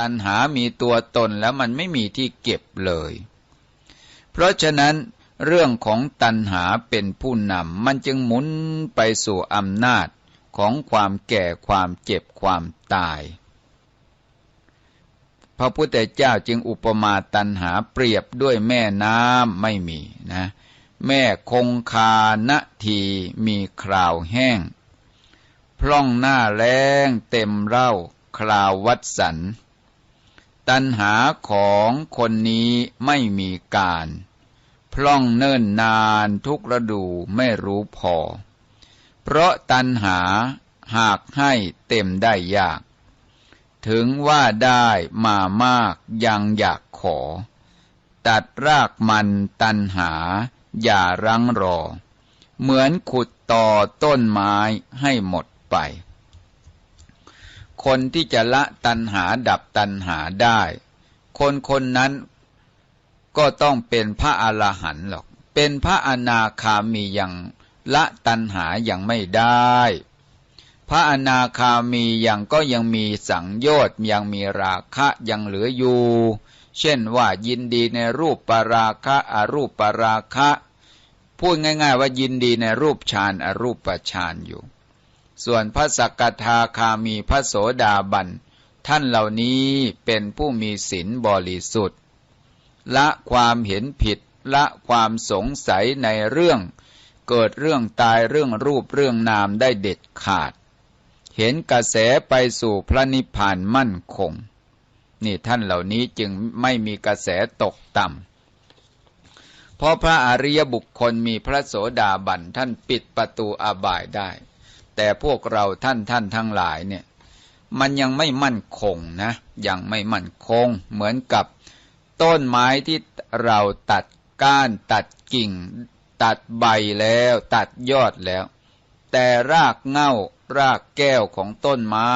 ตัณหามีตัวตนแล้วมันไม่มีที่เก็บเลย เพราะฉะนั้นเรื่องของตัณหาเป็นผู้นำมันจึงหมุนไปสู่อำนาจของความแก่ความเจ็บความตาย พระพุทธเจ้าจึงอุปมาตัณหาเปรียบด้วยแม่น้ำไม่มีนะ แม่คงคานะทีมีคราวแห้ง พร่องหน้าแรงเต็มเล่าคราววัดสัน ตัณหาของคนนี้ไม่มีการพร่องเนิ่นนานทุกฤดูไม่รู้พอ เพราะตัณหาหากให้เต็มได้ยาก ถึงว่าได้มามากยังอยากขอ ตัดรากมันตัณหาอย่ารังรอ เหมือนขุดต่อต้นไม้ให้หมดไป คนที่จะละตัณหาดับตัณหาได้ คนคนนั้นก็ต้องเป็นพระอรหันต์หรอก เป็นพระอนาคามีอย่างละตัณหายังไม่ได้ พระอนาคามียังก็ยังมีสังโยชน์ยังมีราคะยังเหลืออยู่ เช่นว่ายินดีในรูปปาราคะอรูปปาราคะ พูดง่าย ๆ ว่ายินดีในรูปฌานอรูปฌานอยู่ ส่วนพระสักกทาคามีพระโสดาบัน ท่านเหล่านี้เป็นผู้มีศีลบริสุทธิ์ ละความเห็นผิด ละความสงสัยในเรื่อง เกิดเรื่องตายเรื่องรูปเรื่องนามได้เด็ดขาด เห็นกระแสไปสู่พระนิพพานมั่นคง นี่ท่านเหล่านี้จึงไม่มีกระแสตกต่ำเพราะพระอริยบุคคลมีพระโสดาบันท่านปิดประตูอบายได้ แต่พวกเราท่านท่านทั้งหลายเนี่ยมันยังไม่มั่นคงนะยังไม่มั่นคง เหมือนกับต้นไม้ที่เราตัดก้านตัดกิ่ง ตัดใบแล้วตัดยอดแล้ว แต่รากเง่ารากแก้วของต้นไม้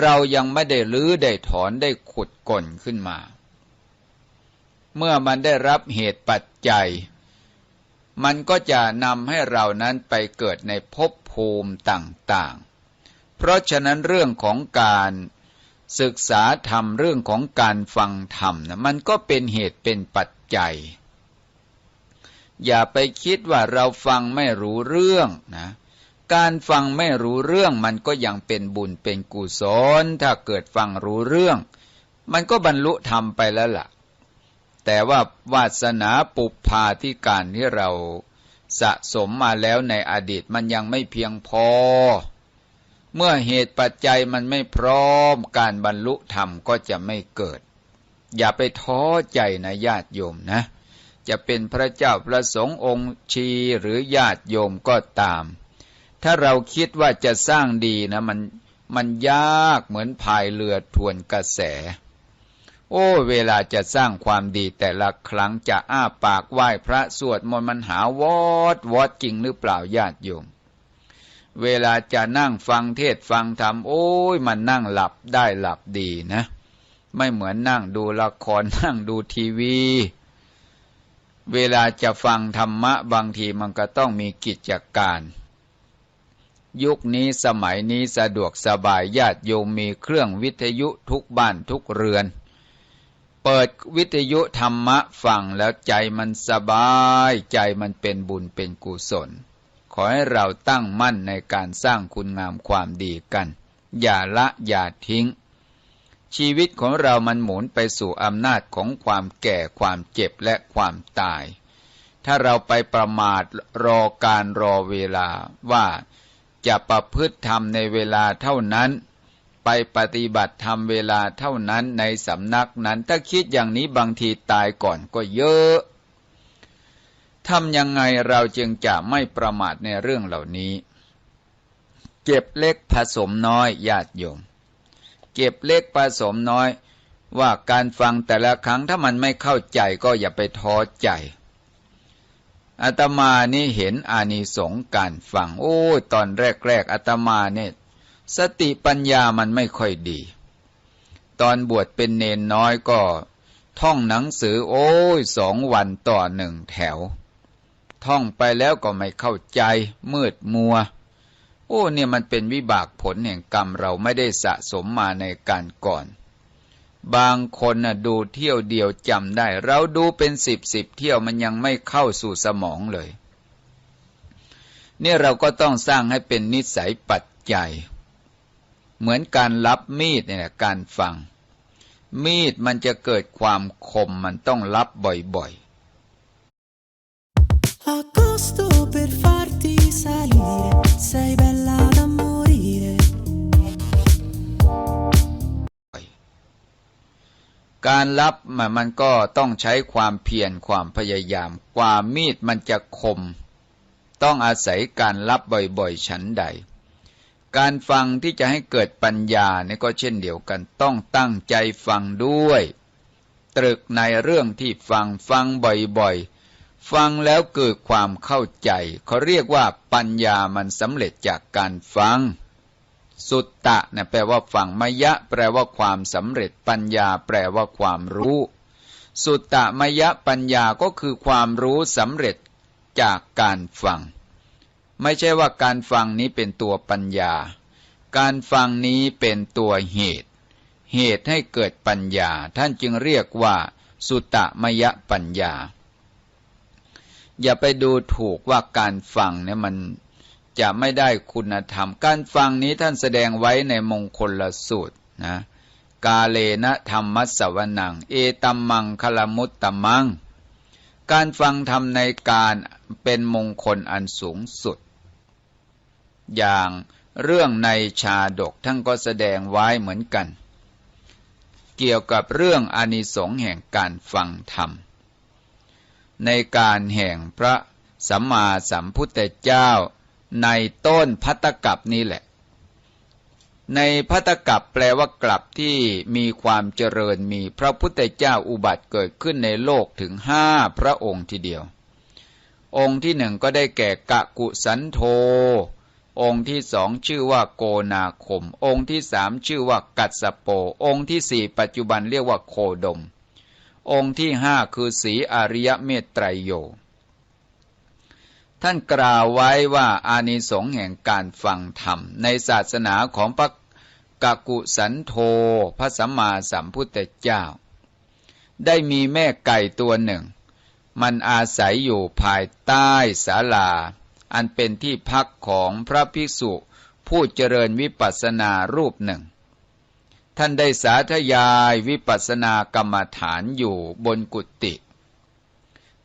เรายังไม่ได้ลื้อได้ถอนได้ขุดก่นขึ้นมา เมื่อมันได้รับเหตุปัจจัย มันก็จะนำให้เรานั้นไปเกิดในภพภูมิต่างๆ เพราะฉะนั้นเรื่องของการศึกษาธรรมเรื่องของการฟังธรรมนะมันก็เป็นเหตุเป็นปัจจัย อย่าไปคิดว่าเราฟังไม่รู้เรื่องนะการฟังไม่รู้เรื่องมันก็ยังเป็นบุญเป็นกุศลถ้าเกิดฟังรู้เรื่อง มันก็บรรลุธรรมไปแล้วล่ะ แต่ว่าวาสนาปุพาที่การที่เราสะสมมาแล้วในอดีตมันยังไม่เพียงพอ เมื่อเหตุปัจจัยมันไม่พร้อมการบรรลุธรรมก็จะไม่เกิด อย่าไปท้อใจนะญาติโยมนะ จะเป็นพระเจ้าประสงค์องค์ชีหรือญาติโยมก็ตาม ถ้าเราคิดว่าจะสร้างดีนะมันมันยากเหมือนพายเรือทวนกระแส โอ้ เวลาจะสร้างความดีแต่ละครั้งจะอ้าปากไหว้พระสวดมนต์มันหาวอดวอดจริงหรือเปล่าญาติโยม เวลาจะนั่งฟังเทศฟังธรรมโอ้ยมันนั่งหลับได้หลับดีนะ ไม่เหมือนนั่งดูละครนั่งดูทีวี เวลาจะฟังธรรมะบางทีมันก็ต้องมีกิจการ ยุคนี้สมัยนี้สะดวกสบายญาติโยมมีเครื่องวิทยุทุกบ้านทุกเรือน เปิดวิทยุธรรมะฟังแล้วใจมันสบาย ใจมันเป็นบุญเป็นกุศล ขอให้เราตั้งมั่นในการสร้างคุณงามความดีกัน อย่าละอย่าทิ้ง ชีวิตของเรามันหมุนไปสู่อำนาจของความแก่ความเจ็บและความตาย ถ้าเราไปประมาทรอการรอเวลาว่าจะประพฤติธรรมในเวลาเท่านั้น ไปปฏิบัติธรรมเวลาเท่านั้นในสำนักนั้น ถ้าคิดอย่างนี้บางทีตายก่อนก็เยอะทำยังไงเราจึงจะไม่ประมาทในเรื่องเหล่านี้ เก็บเล็กผสมน้อยญาติโยม เก็บเล็กผสมน้อย ว่าการฟังแต่ละครั้งถ้ามันไม่เข้าใจก็อย่าไปท้อใจอาตมานี่เห็นอานิสงส์การฟัง โอ้ ตอนแรก ๆอาตมาเนี่ย สติปัญญามันไม่ค่อยดี ตอนบวชเป็นเนนน้อยก็ ท่องหนังสือโอ้ยสองวันต่อหนึ่งแถว ท่องไปแล้วก็ไม่เข้าใจ มืดมัว โอ้เนี่ยมันเป็นวิบากผลแห่งกรรมเราไม่ได้สะสมมาในการก่อน บางคนน่ะดูเที่ยวเดียวจำได้ เราดูเป็นสิบสิบเที่ยวมันยังไม่เข้าสู่สมองเลย เนี่ยเราก็ต้องสร้างให้เป็นนิสัยปัจจัย เหมือนการรับมีดเนี่ยการฟัง มีดมันจะเกิดความคมมันต้องรับบ่อย Agosto per farti salire, sei bella da morire. ๆการรับมันมันก็ต้องใช้ความเพียรความพยายาม กว่ามีดมันจะคม ต้องอาศัยการรับบ่อยๆฉันใด การฟังที่จะให้เกิดปัญญาเนี่ยก็เช่นเดียวกันต้องตั้งใจฟังด้วย ตรึกในเรื่องที่ฟังฟังบ่อยๆ ฟังแล้วเกิดความเข้าใจ เขาเรียกว่าปัญญามันสำเร็จจากการฟัง สุตตะเนี่ยแปลว่าฟังมยะ แปลว่าความสำเร็จปัญญาแปลว่าความรู้ สุตตะมยะปัญญาก็คือความรู้สำเร็จจากการฟัง ไม่ใช่ว่าการฟังนี้เป็นตัวปัญญา การฟังนี้เป็นตัวเหตุ เหตุให้เกิดปัญญา ท่านจึงเรียกว่า สุตตะมยะปัญญา อย่าไปดูถูกว่าการฟังเนี่ยมันจะไม่ได้คุณธรรม การฟังนี้ท่านแสดงไว้ในมงคลละสูตรนะ กาเลนะธรรมัสสวนัง เอตัมมังคลมุตตมัง การฟังธรรมในการเป็นมงคลอันสูงสุด อย่างเรื่องในชาดกท่านก็แสดงไว้เหมือนกัน เกี่ยวกับเรื่องอนิสงส์แห่งการฟังธรรม ในการแห่งพระสัมมาสัมพุทธเจ้าในต้นพัตตกับนี้แหละ ในพัตตกับแปลว่ากลับที่มีความเจริญมีพระพุทธเจ้าอุบัติเกิดขึ้นในโลกถึงห้าพระองค์ทีเดียว องค์ที่หนึ่งก็ได้แก่กะกุสันโธ องค์ที่สองชื่อว่าโกนาคม องค์ที่สามชื่อว่ากัสสโป องค์ที่สี่ปัจจุบันเรียกว่าโคดม องค์ที่ห้าคือสีอริยเมตไตรโย ท่านกล่าวไว้ว่าอานิสงส์แห่งการฟังธรรม ในศาสนาของพระกะกุสันโธพระสัมมาสัมพุทธเจ้า ได้มีแม่ไก่ตัวหนึ่ง มันอาศัยอยู่ภายใต้ศาลา อันเป็นที่พักของพระภิกษุ ผู้เจริญวิปัสสนารูปหนึ่ง ท่านได้สาธยายวิปัสสนากรรมฐานอยู่บนกุฏิ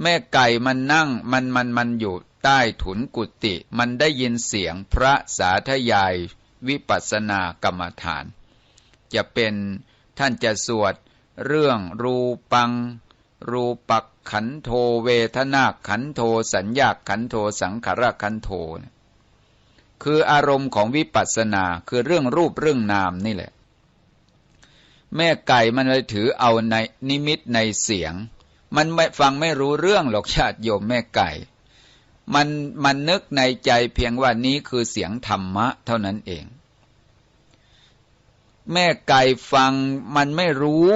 แม่ไก่มันนั่งมันมันมันอยู่ใต้ถุนกุฏิมันได้ยินเสียงพระสาธยายวิปัสสนากรรมฐาน จะเป็นท่านจะสวดเรื่องรูปัง รูปัก ขันโทเวทนาขันโทสัญญาขันโทสังขารขันโทนคืออารมณ์ของวิปัสสนาคือเรื่องรูปเรื่องนามนี่แหละ แม่ไก่มันเลยถือเอาในนิมิตในเสียง มันไม่ฟังไม่รู้เรื่องหรอกชาติโยมแม่ไก่ มันมันนึกในใจเพียงว่านี้คือเสียงธรรมะเท่านั้นเอง แม่ไก่ฟังมันไม่รู้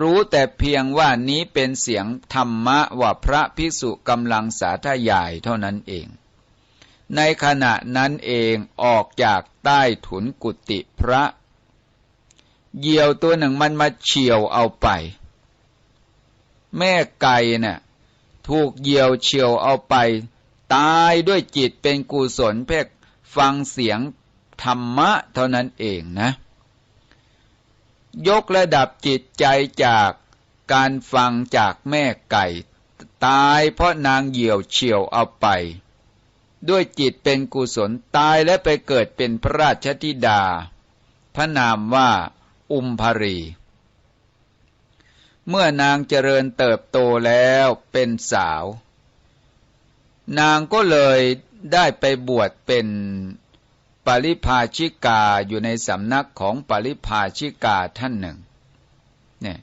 รู้แต่เพียงว่านี้เป็นเสียงธรรมะว่าพระภิกษุกำลังสาธยายเท่านั้นเอง ในขณะนั้นเองออกจากใต้ถุนกุฏิพระ เหยี่ยวตัวหนึ่งมันมาเฉียวเอาไป แม่ไก่น่ะถูกเหยี่ยวเฉียวเอาไป ตายด้วยจิตเป็นกุศลเพ่ฟังเสียงธรรมะเท่านั้นเองนะ ยกระดับจิตใจจากการฟังจากแม่ไก่ ตายเพราะนางเหยี่ยวเฉียวเอาไป ด้วยจิตเป็นกุศลตายและไปเกิดเป็นพระราชธิดา พระนามว่า อุมภรี เมื่อนางเจริญเติบโตแล้วเป็นสาว นางก็เลยได้ไปบวชเป็น ปริพาชิกาอยู่ในสำนักของปริพาชิกาท่านหนึ่งเนี่ย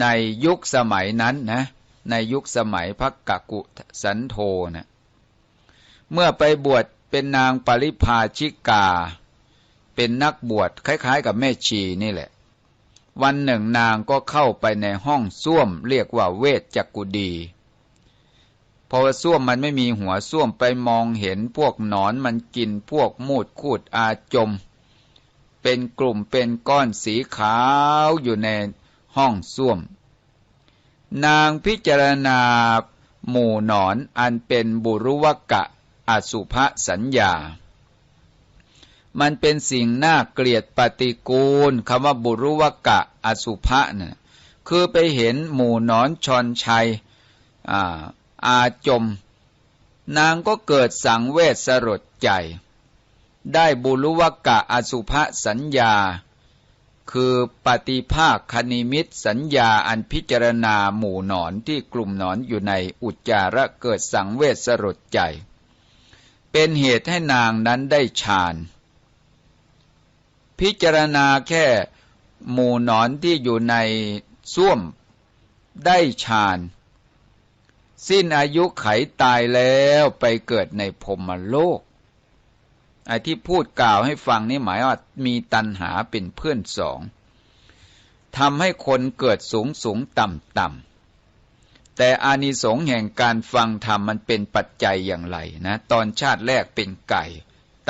ในยุคสมัยนั้นนะในยุคสมัยพระกกุสันโธนะเมื่อไปบวชเป็นนางปริพาชิกา เป็นนักบวชคล้าย ๆ กับแม่ชีนี่แหละ วันหนึ่งนางก็เข้าไปในห้องส้วมเรียกว่าเวชจักกุดี เพราะว่าส้วมมันไม่มีหัวส้วมไปมองเห็นพวกหนอนมันกินพวกมูดคูดอาจม เป็นกลุ่มเป็นก้อนสีขาวอยู่ในห้องส้วม นางพิจารณา หมู่หนอนอันเป็นบุรุวกะอสุภสัญญา มันเป็นสิ่งน่าเกลียดปฏิกูลคำว่าบุรุวกะอสุภะนะ่ะคือไปเห็นหมู่หนอนชอนชัยอา อาจม นางก็เกิดสังเวชสลดใจ ได้บุรุวกะอสุภสัญญา คือปฏิภาคคณิมิตสัญญาอันพิจารณาหมู่หนอนที่กลุ่มหนอนอยู่ในอุจจาระเกิดสังเวชสลดใจ เป็นเหตุให้นางนั้นได้ฌานพิจารณาแค่หมู่หนอนที่อยู่ในส้วมได้ฌาน สิ้นอายุไขตายแล้วไปเกิดในพรมโลกไอ้ที่พูดกล่าวให้ฟังนี่หมายว่ามีตัณหาเป็นเพื่อนสองทำให้คนเกิดสูงสูงต่ำต่ำแต่อานิสงส์แห่งการฟังธรรมมันเป็นปัจจัยอย่างไรนะตอนชาติแรกเป็นไก่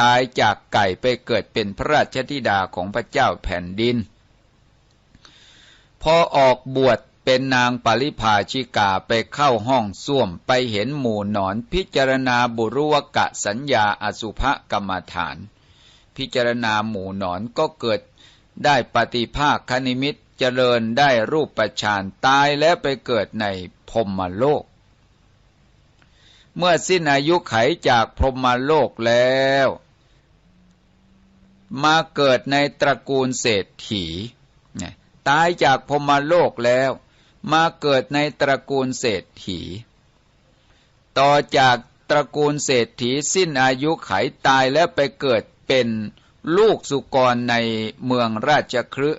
ตายจากไก่ไปเกิดเป็นพระราชธิดาของพระเจ้าแผ่นดิน พอออกบวช เป็นนางปริภาชิกาไปเข้าห้องส้วมไปเห็นหมู่หนอนพิจารณาบุรุวกะสัญญาอสุภกรรมฐาน พิจารณาหมู่หนอนก็เกิดได้ปฏิภาคคณิมิตเจริญได้รูปประชานตายแล้วไปเกิดในพรมโลก เมื่อสิ้นอายุไขจากพรหมโลกแล้ว มาเกิดในตระกูลเศรษฐีตายจากพมโลกแล้ว มาเกิดในตระกูลเศรษฐี ต่อจากตระกูลเศรษฐีสิ้นอายุไขตายแล้วไปเกิดเป็นลูกสุกรในเมืองราชครื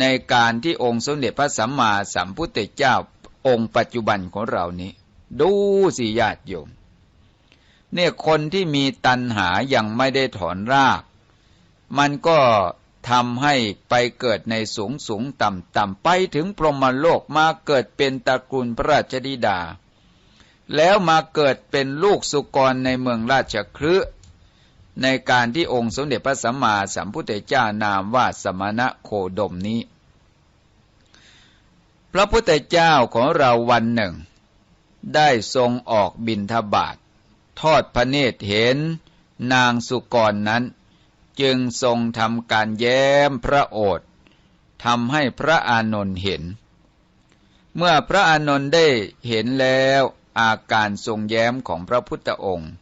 ในการที่องค์สมเด็จพระสัมมาสัมพุทธเจ้าองค์ปัจจุบันของเรานี้ ดูสิญาติโยมเนี่ยคนที่มีตัณหายังไม่ได้ถอนราก มันก็ ทำให้ไปเกิดในสูงสูงต่ำต่ำไปถึงพรหมโลกมาเกิดเป็นตระกูลพระราชธิดา แล้วมาเกิดเป็นลูกสุกรในเมืองราชครืในการที่องค์สมเด็จพระสัมมาสัมพุทธเจ้านามว่าสมณะโคดมนี้ พระพุทธเจ้าของเราวันหนึ่ง ได้ทรงออกบินทบาททอดพระเนตรเห็นนางสุกรนั้น จึงทรงทำการแย้มพระโอษฐ์ทำให้พระอานนท์เห็น เมื่อพระอานนท์ได้เห็นแล้วอาการทรงแย้มของพระพุทธองค์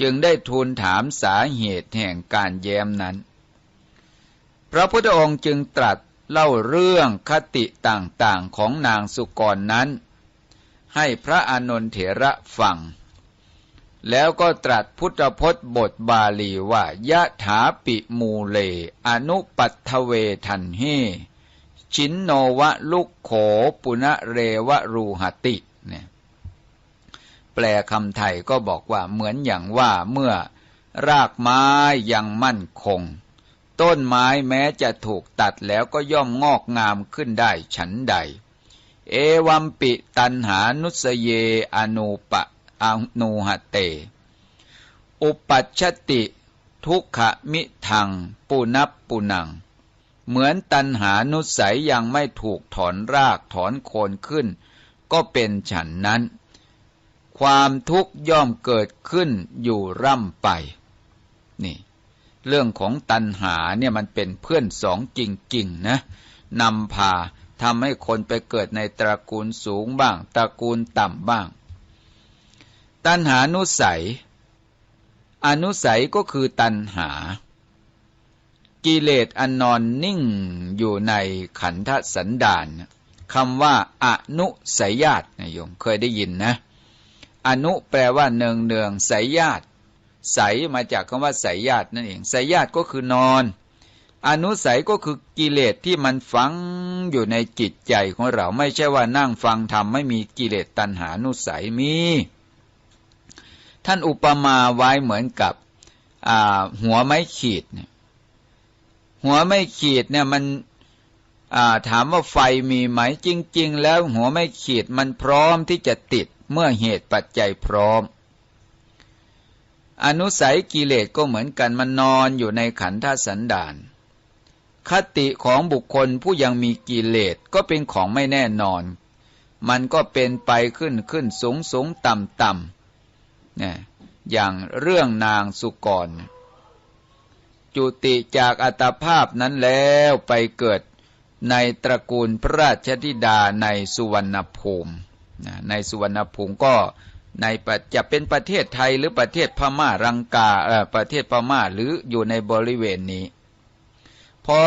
จึงได้ทูลถามสาเหตุแห่งการแย้มนั้น พระพุทธองค์จึงตรัสเล่าเรื่องคติต่างๆของนางสุกรนั้น ให้พระอานนท์เถระฟัง แล้วก็ตรัสพุทธพจน์บทบาลีว่ายะถาปิมูเล อนุปัตเวทันเฮชินโนวะลุกโขปุณเรวะรูหติเนี่ยแปลคำไทยก็บอกว่าเหมือนอย่างว่าเมื่อรากไม้ยังมั่นคง ต้นไม้แม้จะถูกตัดแล้วก็ย่อมงอกงามขึ้นได้ฉันใด เอวัมปิตันหานุสเยอนุปะ อนูหเต อุปัชติทุกขมิทังปุนับปุนัง เหมือนตันหานุสัยยังไม่ถูกถอนรากถอนโคนขึ้น ก็เป็นฉันนั้น ความทุกข์ย่อมเกิดขึ้นอยู่ร่ำไป นี่ เรื่องของตันหาเนี่ยมันเป็นเพื่อนสองจริงๆนะนำพาทำให้คนไปเกิดในตระกูลสูงบ้าง ตระกูลต่ำบ้าง ตัณหานุสัย อนุสัยก็คือตัณหา กิเลสอนนอนนิ่งอยู่ในขันธสันดานคำว่าอนุสัยญาตินะโยมเคยได้ยินนะ อนุแปลว่าเนืองเนืองสายญาตใสมาจากคำว่าสายญาตินั่นเองสายญาติก็คือนอน อนุสัยก็คือกิเลสที่มันฝังอยู่ในจิตใจของเราไม่ใช่ว่านั่งฟังธรรมไม่มีกิเลสตัณหานุสัยมี ท่านอุปมาไว้เหมือนกับหัวไม้ขีดเนี่ยหัวไม้ขีดเนี่ยมันถามว่าไฟมีไหมจริง ๆ แล้วหัวไม้ขีดมันพร้อมที่จะติดเมื่อเหตุปัจจัยพร้อม อนุสัยกิเลสก็เหมือนกันมันนอนอยู่ในขันธสันดาน คติของบุคคลผู้ยังมีกิเลสก็เป็นของไม่แน่นอน มันก็เป็นไปขึ้นขึ้นสูงสูงต่ำต่ำ นี่ยอย่างเรื่องนางสุกร จุติจากอัตภาพนั้นแล้วไปเกิดในตระกูลพระราชธิดาในสุวรรณภูมินะในสุวรรณภูมิก็ในจะเป็นประเทศไทยหรือประเทศพม่ารังกาเออประเทศพม่าหรืออยู่ในบริเวณนี้ พอ